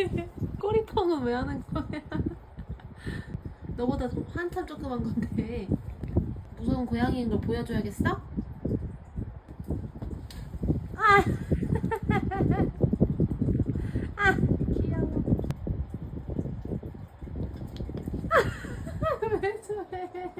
꼬리통은 왜 하는 거야? 너보다 한참 조그만 건데 무서운 고양이인 걸 보여줘야겠어? 아! 아! 귀여워. 왜 저래?